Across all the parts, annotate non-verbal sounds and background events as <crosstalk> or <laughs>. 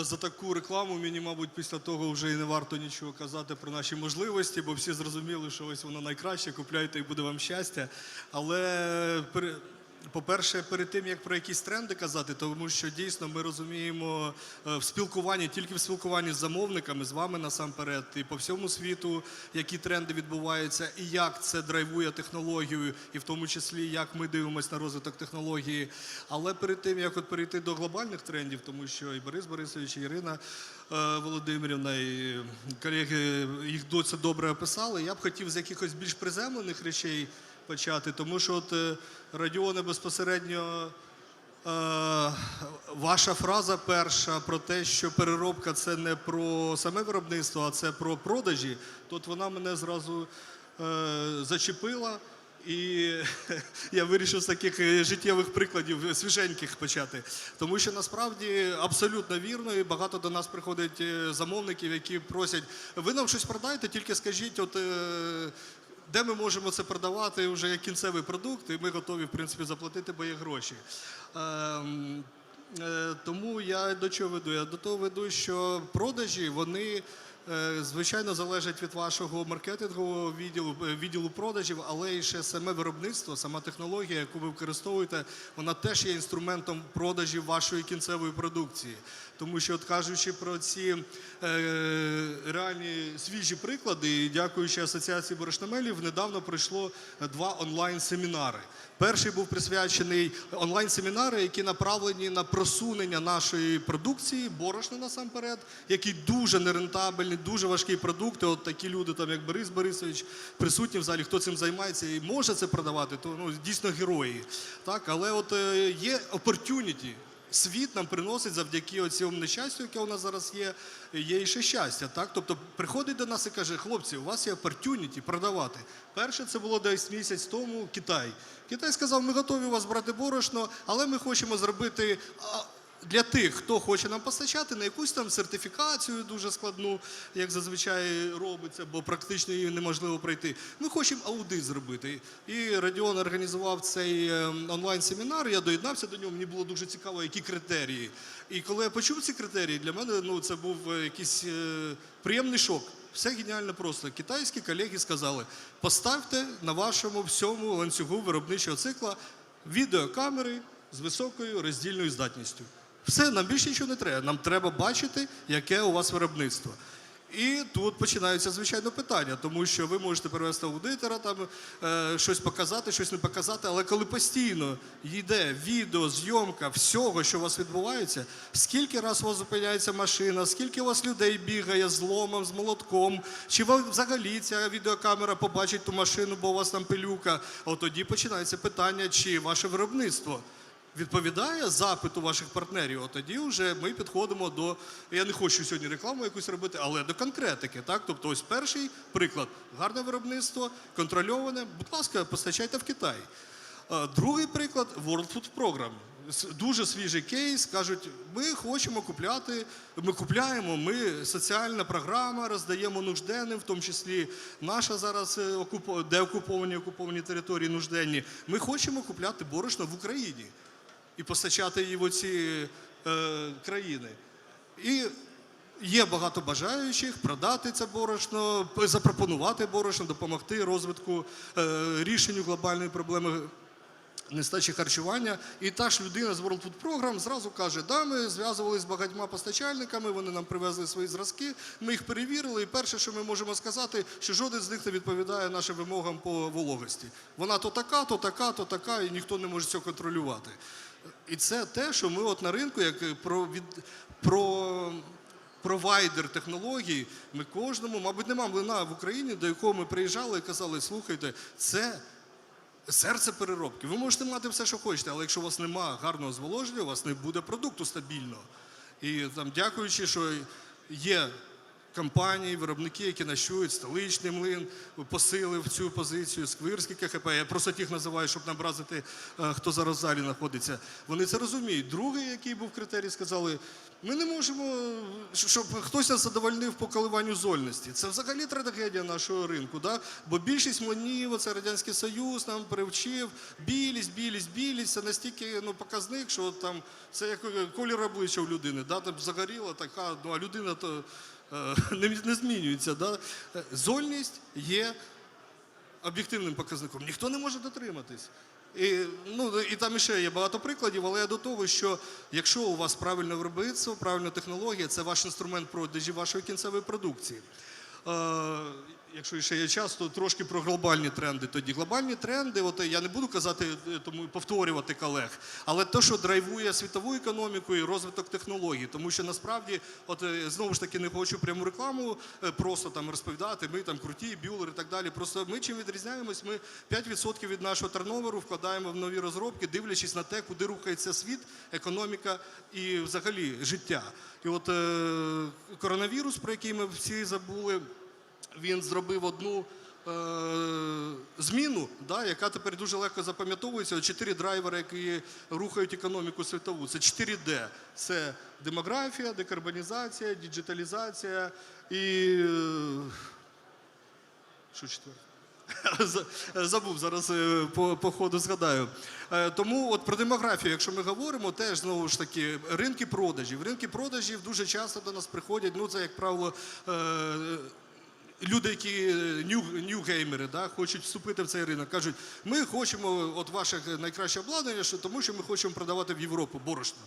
Е, за таку рекламу мені, мабуть, після того вже і не варто нічого казати про наші можливості, бо всі зрозуміли, що ось воно найкраще, купляйте і буде вам щастя. Але пере- по-перше, перед тим як про якісь тренди казати, тому що дійсно ми розуміємо е, в спілкуванні, тільки в спілкуванні з замовниками, з вами насамперед, і по всьому світу, які тренди відбуваються, і як це драйвує технологію, і в тому числі як ми дивимося на розвиток технології. Але перед тим як от перейти до глобальних трендів, тому що і Борис Борисович, і Ірина е, Володимирівна, і колеги їх досить добре описали. Я б хотів з якихось більш приземлених речей почати, тому що от е, Радіоне безпосередньо. Е, Ваша фраза перша про те, що переробка це не про саме виробництво, а це про продажі. Тут вона мене зразу е, зачепила, і <laughs> я вирішив з таких е, життєвих прикладів свіженьких почати. Тому що насправді абсолютно вірно, і багато до нас приходить замовників, які просять: ви нам щось продайте, тільки скажіть, от. Де ми можемо це продавати вже як кінцевий продукт, і ми готові, в принципі, заплатити, бо є гроші. Ем, е, тому я до чого веду? Я до того веду, що продажі вони. Е, Звичайно, залежать від вашого маркетингового відділу, е, відділу продажів, але і ще саме виробництво, сама технологія, яку ви використовуєте, вона теж є інструментом продажів вашої кінцевої продукції. Тому що, от кажучи про ці е, реальні свіжі приклади, і дякуючи асоціації борошномелів, недавно пройшло два онлайн-семінари. Перший був присвячений онлайн-семінари, які направлені на просунення нашої продукції, борошна насамперед, який дуже нерентабельний, дуже важкий продукт. І От такі люди, там як Борис Борисович, присутні в залі, хто цим займається і може це продавати, то ну дійсно герої. Так, але от е, є opportunity. Світ нам приносить завдяки цьому нещастю, яке у нас зараз є, є і ще щастя. Так? Тобто приходить до нас і каже, хлопці, у вас є opportunity продавати. Перше це було десь місяць тому Китай. Китай сказав, ми готові у вас брати борошно, але ми хочемо зробити. Для тих, хто хоче нам постачати, на якусь там сертифікацію дуже складну, як зазвичай робиться, бо практично її неможливо пройти. Ми хочемо аудит зробити. І Радіон організував цей е, онлайн-семінар. Я доєднався до нього. Мені було дуже цікаво, які критерії. І коли я почув ці критерії, для мене ну це був е, якийсь е, приємний шок. Все геніально просто. Китайські колеги сказали: поставте на вашому всьому ланцюгу виробничого цикла відеокамери з високою роздільною здатністю. Все, нам більше нічого не треба. Нам треба бачити, яке у вас виробництво. І тут починаються звичайно питання, тому що ви можете перевести аудитора, там е, щось показати, щось не показати. Але коли постійно йде відео, зйомка всього, що у вас відбувається, скільки раз у вас зупиняється машина, скільки у вас людей бігає з ломом, з молотком, чи ви взагалі ця відеокамера побачить ту машину, бо у вас там пилюка. От тоді починається питання, чи ваше виробництво відповідає запиту ваших партнерів, от тоді вже ми підходимо до. Я не хочу сьогодні рекламу якусь робити, але до конкретики. Так? Тобто, ось перший приклад: гарне виробництво, контрольоване. Будь ласка, постачайте в Китай. Е, Другий приклад World Food Program. Дуже свіжий кейс. Кажуть, ми хочемо купляти, ми купляємо, ми соціальна програма, роздаємо нужденним, в тому числі наша зараз е, окупо- деокуповані окуповані території нужденні. Ми хочемо купляти борошно в Україні і постачати її в оці е, країни. І є багато бажаючих продати це борошно, запропонувати борошно, допомогти розвитку е, рішенню глобальної проблеми нестачі харчування. І та ж людина з World Food Program зразу каже: да, ми зв'язувалися з багатьма постачальниками, вони нам привезли свої зразки, ми їх перевірили. І перше, що ми можемо сказати, що жоден з них не відповідає нашим вимогам по вологості. Вона то така, то така, то така, і ніхто не може цього контролювати. І це те, що ми от на ринку, як про від про. Провайдер технологій, ми кожному, мабуть, нема млина в Україні, до якого ми приїжджали і казали, слухайте, це серце переробки. Ви можете мати все, що хочете, але якщо у вас немає гарного зволоження, у вас не буде продукту стабільного. І там, дякуючи, що є компанії, виробники, які нащують столичний млин, посилив цю позицію, Сквирський КХП. Я просто тих називаю, щоб не е, хто зараз в залі знаходиться. Вони це розуміють. Другий, який був критерій, сказали, ми не можемо, щоб хтось нас задовольнив по коливанню зольності. Це взагалі трагедія нашого ринку. Да? Бо більшість млинів, це Радянський Союз нам привчив, білість, білість, білість. Це настільки ну, показник, що там це як колір обличчя у людини. Да? Там загоріло, така, ну а людина то е, <laughs> не, не змінюється. Да? Е, Зольність є об'єктивним показником. Ніхто не може дотриматись. І, ну, і там ще є багато прикладів, але я до того, що якщо у вас правильне виробництво, правильна технологія, це ваш інструмент продажі вашої кінцевої продукції. Якщо ще є час, то трошки про глобальні тренди. Тоді глобальні тренди, от я не буду казати, е, тому повторювати колег, але те, що драйвує світову економіку і розвиток технологій, тому що насправді, от е, знову ж таки, не хочу пряму рекламу е, просто там розповідати. Ми там круті, бюлер і так далі. Просто ми чим відрізняємось, ми 5% від нашого терноверу вкладаємо в нові розробки, дивлячись на те, куди рухається світ, економіка і взагалі життя. І от коронавірус, про який ми всі забули він зробив одну е, зміну, да, яка тепер дуже легко запам'ятовується. Чотири драйвери, які рухають економіку світову. Це 4D. Це демографія, декарбонізація, діджиталізація і. е, Що четверте? <laughs> Забув зараз е, по, по ходу згадаю. Е, Тому от про демографію, якщо ми говоримо, теж знову ж таки ринки продажів. Ринки продажів дуже часто до нас приходять. Ну це як правило. Люди, які нью, нью-геймери, да, хочуть вступити в цей ринок, кажуть, ми хочемо от ваше найкраще обладнання, тому що ми хочемо продавати в Європу борошно.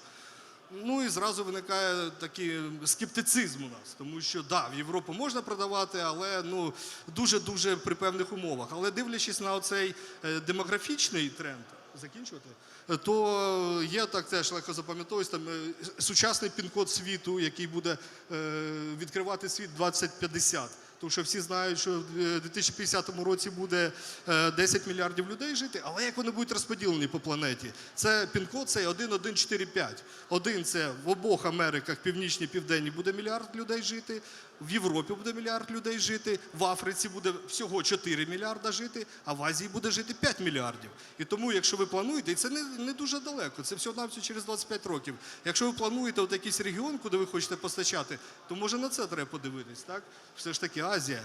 Ну і зразу виникає такий скептицизм у нас, тому що да, в Європу можна продавати, але ну дуже дуже при певних умовах. Але дивлячись на оцей е, демографічний тренд, закінчувати, то є так теж легко запам'ятовується там е, сучасний пін-код світу, який буде е, відкривати світ 2050. Тому що всі знають, що в е, 2050 році буде е, 10 мільярдів людей жити, але як вони будуть розподілені по планеті? Це пін-код це 1145. Один це в обох Америках, північній, південній, буде мільярд людей жити, в Європі буде мільярд людей жити, в Африці буде всього 4 мільярда жити, а в Азії буде жити 5 мільярдів. І тому, якщо ви плануєте, і це не, не дуже далеко, це всього навсього через 25 років. Якщо ви плануєте от якийсь регіон, куди ви хочете постачати, то може на це треба подивитись, так? Все ж таки Ásia,